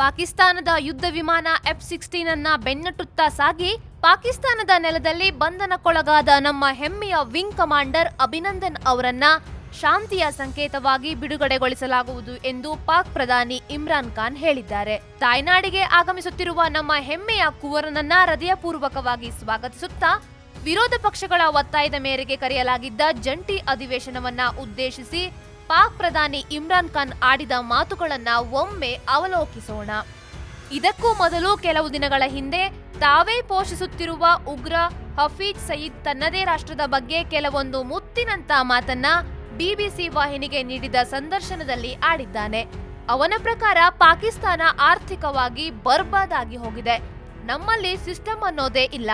ಪಾಕಿಸ್ತಾನದ ಯುದ್ಧ ವಿಮಾನ ಎಫ್ ಸಿಕ್ಸ್ಟೀನ್ ಅನ್ನ ಬೆನ್ನಟ್ಟುತ್ತಾ ಸಾಗಿ, ಪಾಕಿಸ್ತಾನದ ನೆಲದಲ್ಲಿ ಬಂಧನಕ್ಕೊಳಗಾದ ನಮ್ಮ ಹೆಮ್ಮೆಯ ವಿಂಗ್ ಕಮಾಂಡರ್ ಅಭಿನಂದನ್ ಅವರನ್ನ ಶಾಂತಿಯ ಸಂಕೇತವಾಗಿ ಬಿಡುಗಡೆಗೊಳಿಸಲಾಗುವುದು ಎಂದು ಪಾಕ್ ಪ್ರಧಾನಿ ಇಮ್ರಾನ್ ಖಾನ್ ಹೇಳಿದ್ದಾರೆ. ತಾಯ್ನಾಡಿಗೆ ಆಗಮಿಸುತ್ತಿರುವ ನಮ್ಮ ಹೆಮ್ಮೆಯ ಕುವರನನ್ನ ಹೃದಯಪೂರ್ವಕವಾಗಿ ಸ್ವಾಗತಿಸುತ್ತಾ, ವಿರೋಧ ಪಕ್ಷಗಳ ಒತ್ತಾಯದ ಮೇರೆಗೆ ಕರೆಯಲಾಗಿದ್ದ ಜಂಟಿ ಅಧಿವೇಶನವನ್ನ ಉದ್ದೇಶಿಸಿ ಪಾಕ್ ಪ್ರಧಾನಿ ಇಮ್ರಾನ್ ಖಾನ್ ಆಡಿದ ಮಾತುಗಳನ್ನ ಒಮ್ಮೆ ಅವಲೋಕಿಸೋಣ. ಇದಕ್ಕೂ ಮೊದಲು ಕೆಲವು ದಿನಗಳ ಹಿಂದೆ ತಾವೇ ಪೋಷಿಸುತ್ತಿರುವ ಉಗ್ರ ಹಫೀಜ್ ಸಯೀದ್ ತನ್ನದೇ ರಾಷ್ಟ್ರದ ಬಗ್ಗೆ ಕೆಲವೊಂದು ಮುತ್ತಿನಂತ ಮಾತನ್ನ ಬಿಬಿಸಿ ವಾಹಿನಿಗೆ ನೀಡಿದ ಸಂದರ್ಶನದಲ್ಲಿ ಆಡಿದ್ದಾನೆ. ಅವನ ಪ್ರಕಾರ ಪಾಕಿಸ್ತಾನ ಆರ್ಥಿಕವಾಗಿ ಬರ್ಬಾದಾಗಿ ಹೋಗಿದೆ. ನಮ್ಮಲ್ಲಿ ಸಿಸ್ಟಮ್ ಅನ್ನೋದೇ ಇಲ್ಲ.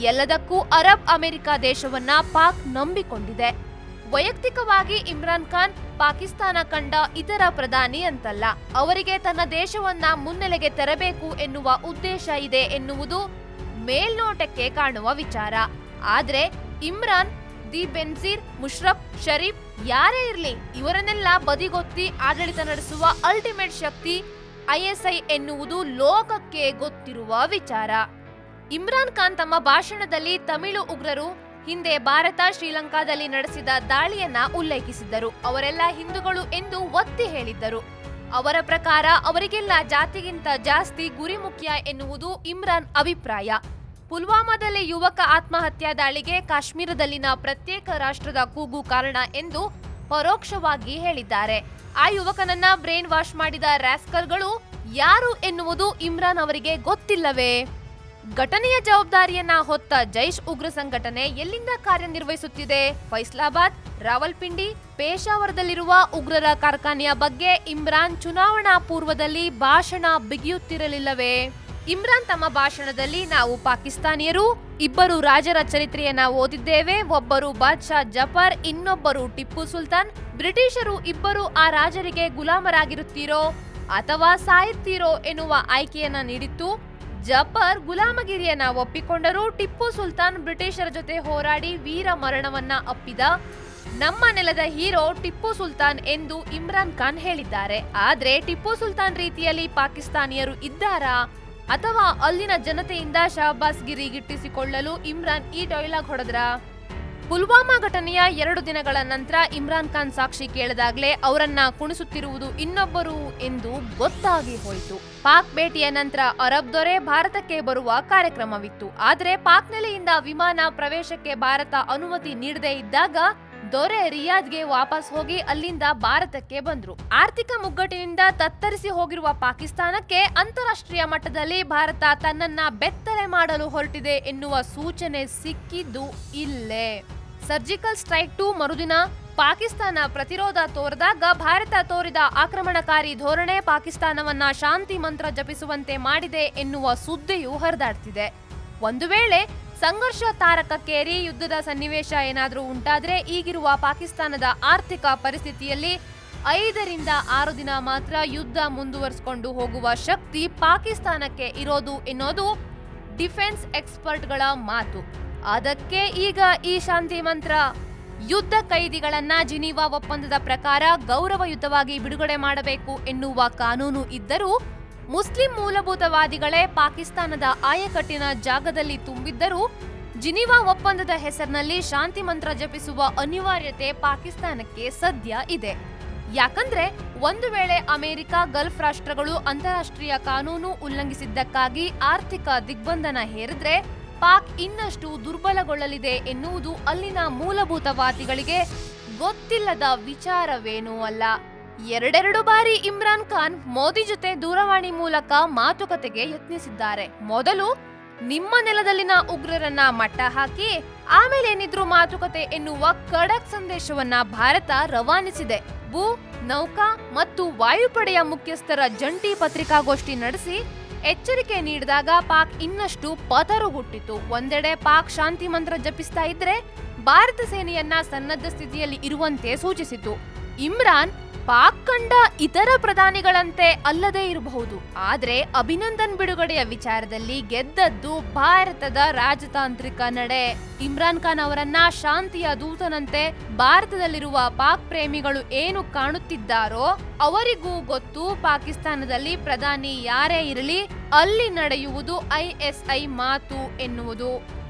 ಎಲ್ಲದಕ್ಕೂ ಅರಬ್ ಅಮೆರಿಕ ದೇಶವನ್ನ ಪಾಕ್ ನಂಬಿಕೊಂಡಿದೆ. ವೈಯಕ್ತಿಕವಾಗಿ ಇಮ್ರಾನ್ ಖಾನ್ ಪಾಕಿಸ್ತಾನ ಕಂಡ ಇತರ ಪ್ರಧಾನಿ ಅಂತಲ್ಲ. ಅವರಿಗೆ ತನ್ನ ದೇಶವನ್ನ ಮುನ್ನೆಲೆಗೆ ತರಬೇಕು ಎನ್ನುವ ಉದ್ದೇಶ ಇದೆ ಎನ್ನುವುದು ಮೇಲ್ನೋಟಕ್ಕೆ ಕಾಣುವ ವಿಚಾರ. ಆದ್ರೆ ಇಮ್ರಾನ್, ದಿ ಬೆನ್ಸೀರ್ ಮುಷ್ರಫ್, ಶರೀಫ್ ಯಾರೇ ಇರಲಿ ಇವರನ್ನೆಲ್ಲ ಬದಿಗೊತ್ತಿ ಆಡಳಿತ ನಡೆಸುವ ಅಲ್ಟಿಮೇಟ್ ಶಕ್ತಿ ಐಎಸ್ಐ ಎನ್ನುವುದು ಲೋಕಕ್ಕೆ ಗೊತ್ತಿರುವ ವಿಚಾರ. ಇಮ್ರಾನ್ ಖಾನ್ ತಮ್ಮ ಭಾಷಣದಲ್ಲಿ ತಮಿಳು ಉಗ್ರರು ಹಿಂದೆ ಭಾರತ ಶ್ರೀಲಂಕಾದಲ್ಲಿ ನಡೆಸಿದ ದಾಳಿಯನ್ನ ಉಲ್ಲೇಖಿಸಿದ್ದರು. ಅವರೆಲ್ಲ ಹಿಂದೂಗಳು ಎಂದು ಒತ್ತಿ ಹೇಳಿದ್ದರು. ಅವರ ಪ್ರಕಾರ ಅವರಿಗೆಲ್ಲ ಜಾತಿಗಿಂತ ಜಾಸ್ತಿ ಗುರಿ ಮುಖ್ಯ ಎನ್ನುವುದು ಇಮ್ರಾನ್ ಅಭಿಪ್ರಾಯ. ಪುಲ್ವಾಮಾದಲ್ಲಿ ಯುವಕ ಆತ್ಮಹತ್ಯಾ ದಾಳಿಗೆ ಕಾಶ್ಮೀರದಲ್ಲಿನ ಪ್ರತ್ಯೇಕ ರಾಷ್ಟ್ರದ ಕೂಗು ಕಾರಣ ಎಂದು ಪರೋಕ್ಷವಾಗಿ ಹೇಳಿದ್ದಾರೆ. ಆ ಯುವಕನನ್ನ ಬ್ರೇನ್ ವಾಶ್ ಮಾಡಿದ ರ್ಯಾಸ್ಕರ್ಗಳು ಯಾರು ಎನ್ನುವುದು ಇಮ್ರಾನ್ ಅವರಿಗೆ ಗೊತ್ತಿಲ್ಲವೇ? ಘಟನೆಯ ಜವಾಬ್ದಾರಿಯನ್ನ ಹೊತ್ತ ಜೈಷ್ ಉಗ್ರ ಸಂಘಟನೆ ಎಲ್ಲಿಂದ ಕಾರ್ಯನಿರ್ವಹಿಸುತ್ತಿದೆ? ಫೈಸಲಾಬಾದ್, ರಾವಲ್ಪಿಂಡಿ ಪೇಶಾವರದಲ್ಲಿರುವ ಉಗ್ರರ ಕಾರ್ಖಾನೆಯ ಬಗ್ಗೆ ಇಮ್ರಾನ್ ಚುನಾವಣಾ ಪೂರ್ವದಲ್ಲಿ ಭಾಷಣ ಬಿಗಿಯುತ್ತಿರಲಿಲ್ಲವೇ? ಇಮ್ರಾನ್ ತಮ್ಮ ಭಾಷಣದಲ್ಲಿ ನಾವು ಪಾಕಿಸ್ತಾನಿಯರು, ಇಬ್ಬರು ರಾಜರ ಚರಿತ್ರೆಯನ್ನ ಓದಿದ್ದೇವೆ, ಒಬ್ಬರು ಬಾದ್ಶಾ ಜಫರ್, ಇನ್ನೊಬ್ಬರು ಟಿಪ್ಪು ಸುಲ್ತಾನ್. ಬ್ರಿಟಿಷರು ಇಬ್ಬರು ಆ ರಾಜರಿಗೆ ಗುಲಾಮರಾಗಿರುತ್ತೀರೋ ಅಥವಾ ಸಾಯುತ್ತೀರೋ ಎನ್ನುವ ಆಯ್ಕೆಯನ್ನ ನೀಡಿತ್ತು. ಜಫರ್ ಗುಲಾಮಗಿರಿಯನ್ನ ಒಪ್ಪಿಕೊಂಡರೂ. ಟಿಪ್ಪು ಸುಲ್ತಾನ್ ಬ್ರಿಟಿಷರ ಜೊತೆ ಹೋರಾಡಿ ವೀರ ಮರಣವನ್ನ ಅಪ್ಪಿದ ನಮ್ಮ ನೆಲದ ಹೀರೋ ಟಿಪ್ಪು ಸುಲ್ತಾನ್ ಎಂದು ಇಮ್ರಾನ್ ಖಾನ್ ಹೇಳಿದ್ದಾರೆ. ಆದ್ರೆ ಟಿಪ್ಪು ಸುಲ್ತಾನ್ ರೀತಿಯಲ್ಲಿ ಪಾಕಿಸ್ತಾನಿಯರು ಇದ್ದಾರಾ ಅಥವಾ ಅಲ್ಲಿನ ಜನತೆಯಿಂದ ಶಹಬಾಸ್ಗಿರಿ ಗಿಟ್ಟಿಸಿಕೊಳ್ಳಲು ಇಮ್ರಾನ್ ಈ ಡೈಲಾಗ್ ಹೊಡೆದ್ರಾ? ಪುಲ್ವಾಮಾ ಘಟನೆಯ ಎರಡು ದಿನಗಳ ನಂತರ ಇಮ್ರಾನ್ ಖಾನ್ ಸಾಕ್ಷಿ ಕೇಳಿದಾಗಲೇ ಅವರನ್ನ ಕುಣಿಸುತ್ತಿರುವುದು ಇನ್ನೊಬ್ಬರು ಎಂದು ಗೊತ್ತಾಗಿ ಹೋಯಿತು. ಪಾಕ್ ಭೇಟಿಯ ನಂತರ ಅರಬ್ ದೊರೆ ಭಾರತಕ್ಕೆ ಬರುವ ಕಾರ್ಯಕ್ರಮವಿತ್ತು. ಆದರೆ ಪಾಕ್ ನೆಲೆಯಿಂದ ವಿಮಾನ ಪ್ರವೇಶಕ್ಕೆ ಭಾರತ ಅನುಮತಿ ನೀಡದೇ ಇದ್ದಾಗ ದೊರೆ ರಿಯಾದ್ಗೆ ವಾಪಸ್ ಹೋಗಿ ಅಲ್ಲಿಂದ ಭಾರತಕ್ಕೆ ಬಂದ್ರು. ಆರ್ಥಿಕ ಮುಗ್ಗಟ್ಟಿನಿಂದ ತತ್ತರಿಸಿ ಹೋಗಿರುವ ಪಾಕಿಸ್ತಾನಕ್ಕೆ ಅಂತಾರಾಷ್ಟ್ರೀಯ ಮಟ್ಟದಲ್ಲಿ ಭಾರತ ತನ್ನನ್ನ ಬೆತ್ತಲೆ ಮಾಡಲು ಹೊರಟಿದೆ ಎನ್ನುವ ಸೂಚನೆ ಸಿಕ್ಕಿದ್ದು ಇಲ್ಲೇ. ಸರ್ಜಿಕಲ್ ಸ್ಟ್ರೈಕ್ ಟು ಮರುದಿನ ಪಾಕಿಸ್ತಾನ ಪ್ರತಿರೋಧ ತೋರಿದಾಗ ಭಾರತ ತೋರಿದ ಆಕ್ರಮಣಕಾರಿ ಧೋರಣೆ ಪಾಕಿಸ್ತಾನವನ್ನ ಶಾಂತಿ ಮಂತ್ರ ಜಪಿಸುವಂತೆ ಮಾಡಿದೆ ಎನ್ನುವ ಸುದ್ದಿಯು ಹರಿದಾಡ್ತಿದೆ. ಒಂದು ವೇಳೆ ಸಂಘರ್ಷ ತಾರಕಕ್ಕೇರಿ ಯುದ್ಧದ ಸನ್ನಿವೇಶ ಏನಾದರೂ ಉಂಟಾದರೆ ಈಗಿರುವ ಪಾಕಿಸ್ತಾನದ ಆರ್ಥಿಕ ಪರಿಸ್ಥಿತಿಯಲ್ಲಿ ಐದರಿಂದ ಆರು ದಿನ ಮಾತ್ರ ಯುದ್ಧ ಮುಂದುವರಿಸಿಕೊಂಡು ಹೋಗುವ ಶಕ್ತಿ ಪಾಕಿಸ್ತಾನಕ್ಕೆ ಇರೋದು ಎನ್ನೋದು ಡಿಫೆನ್ಸ್ ಎಕ್ಸ್ಪರ್ಟ್ಗಳ ಮಾತು. ಅದಕ್ಕೆ ಈಗ ಈ ಶಾಂತಿ ಮಂತ್ರ. ಯುದ್ಧ ಕೈದಿಗಳನ್ನ ಜಿನೀವಾ ಒಪ್ಪಂದದ ಪ್ರಕಾರ ಗೌರವಯುತವಾಗಿ ಬಿಡುಗಡೆ ಮಾಡಬೇಕು ಎನ್ನುವ ಕಾನೂನು ಇದ್ದರೂ ಮುಸ್ಲಿಂ ಮೂಲಭೂತವಾದಿಗಳೇ ಪಾಕಿಸ್ತಾನದ ಆಯಕಟ್ಟಿನ ಜಾಗದಲ್ಲಿ ತುಂಬಿದ್ದರೂ ಜಿನಿವಾ ಒಪ್ಪಂದದ ಹೆಸರಿನಲ್ಲಿ ಶಾಂತಿ ಮಂತ್ರ ಜಪಿಸುವ ಅನಿವಾರ್ಯತೆ ಪಾಕಿಸ್ತಾನಕ್ಕೆ ಸದ್ಯ ಇದೆ. ಯಾಕಂದ್ರೆ ಒಂದು ವೇಳೆ ಅಮೆರಿಕ, ಗಲ್ಫ್ ರಾಷ್ಟ್ರಗಳು ಅಂತಾರಾಷ್ಟ್ರೀಯ ಕಾನೂನು ಉಲ್ಲಂಘಿಸಿದ್ದಕ್ಕಾಗಿ ಆರ್ಥಿಕ ದಿಗ್ಬಂಧನ ಹೇರಿದ್ರೆ ಪಾಕ್ ಇನ್ನಷ್ಟು ದುರ್ಬಲಗೊಳ್ಳಲಿದೆ ಎನ್ನುವುದು ಅಲ್ಲಿನ ಮೂಲಭೂತವಾದಿಗಳಿಗೆ ಗೊತ್ತಿಲ್ಲದ ವಿಚಾರವೇನೂ ಅಲ್ಲ. ಎರಡೆರಡು ಬಾರಿ ಇಮ್ರಾನ್ ಖಾನ್ ಮೋದಿ ಜೊತೆ ದೂರವಾಣಿ ಮೂಲಕ ಮಾತುಕತೆಗೆ ಯತ್ನಿಸಿದ್ದಾರೆ. ಮೊದಲು ನಿಮ್ಮ ನೆಲದಲ್ಲಿನ ಉಗ್ರರನ್ನ ಮಟ್ಟ ಹಾಕಿ, ಆಮೇಲೆ ಏನಿದ್ರು ಮಾತುಕತೆ ಎನ್ನುವ ಖಡಕ್ ಸಂದೇಶವನ್ನ ಭಾರತ ರವಾನಿಸಿದೆ. ಭೂ, ನೌಕಾ ಮತ್ತು ವಾಯುಪಡೆಯ ಮುಖ್ಯಸ್ಥರ ಜಂಟಿ ಪತ್ರಿಕಾಗೋಷ್ಠಿ ನಡೆಸಿ ಎಚ್ಚರಿಕೆ ನೀಡಿದಾಗ ಪಾಕ್ ಇನ್ನಷ್ಟು ಪತರುಗುಟ್ಟಿತು. ಒಂದೆಡೆ ಪಾಕ್ ಶಾಂತಿ ಮಂತ್ರ ಜಪಿಸ್ತಾ ಇದ್ರೆ ಭಾರತ ಸೇನೆಯನ್ನ ಸನ್ನದ್ಧ ಸ್ಥಿತಿಯಲ್ಲಿ ಇರುವಂತೆ ಸೂಚಿಸಿತು. ಇಮ್ರಾನ್ ಪಾಕ್ ಕಂಡ ಇತರ ಪ್ರಧಾನಿಗಳಂತೆ ಅಲ್ಲದೇ ಇರಬಹುದು. ಆದರೆ ಅಭಿನಂದನ್ ಬಿಡುಗಡೆಯ ವಿಚಾರದಲ್ಲಿ ಗೆದ್ದದ್ದು ಭಾರತದ ರಾಜತಾಂತ್ರಿಕ ನಡೆ. ಇಮ್ರಾನ್ ಖಾನ್ ಅವರನ್ನ ಶಾಂತಿಯ ದೂತನಂತೆ ಭಾರತದಲ್ಲಿರುವ ಪಾಕ್ ಪ್ರೇಮಿಗಳು ಏನು ಕಾಣುತ್ತಿದ್ದಾರೋ ಅವರಿಗೂ ಗೊತ್ತು. ಪಾಕಿಸ್ತಾನದಲ್ಲಿ ಪ್ರಧಾನಿ ಯಾರೇ ಇರಲಿ, ಅಲ್ಲಿ ನಡೆಯುವುದು ಐಎಸ್ಐ ಮಾತು ಎನ್ನುವುದು.